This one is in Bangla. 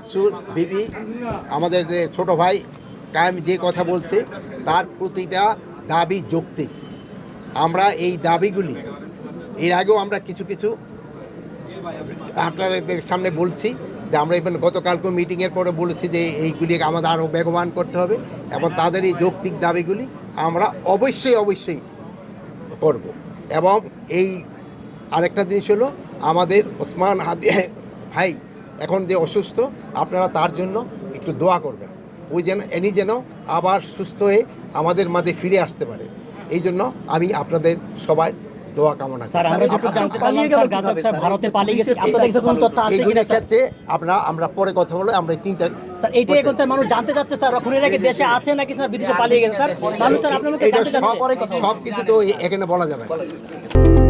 আকসুর বিবি, আমাদের যে ছোট ভাই কায়েম যে কথা বলছে, তার প্রতিটা দাবি যৌক্তিক। আমরা এই দাবিগুলি, এর আগেও আমরা কিছু কিছু আপনাদের সামনে বলছি, যে আমরা এখানে গতকালকে মিটিংয়ের পরে বলেছি যে এইগুলি আমাদের আরও বেগবান করতে হবে, এবং তাদের এই যৌক্তিক দাবিগুলি আমরা অবশ্যই অবশ্যই করব। এবং এই আরেকটা জিনিস হলো, আমাদের ওসমান হাদি ভাই এখন যে অসুস্থ আপনারা তার জন্য একটু দোয়া করবেন। ওই যেন এনি যেন আবার সুস্থ হয়ে আমাদের মাঝে ফিরে আসতে পারে। এই জন্য আমি আপনাদের সবাই দোয়া কামনা স্যার আমরা আপনারা- ক্ষেত্রে আমরা আমরা পরে কথা বলে আমরা তিনটা স্যার এইটাই এখন স্যার মানুষ জানতে চাচ্ছে স্যার খুনের দেশে আছে নাকি স্যার বিদেশে পালিয়ে গেছে স্যার? মানুষ স্যার আপনার মুখে এটা জানতে সব সব কিছু তো এখানে বলা যাবে। না।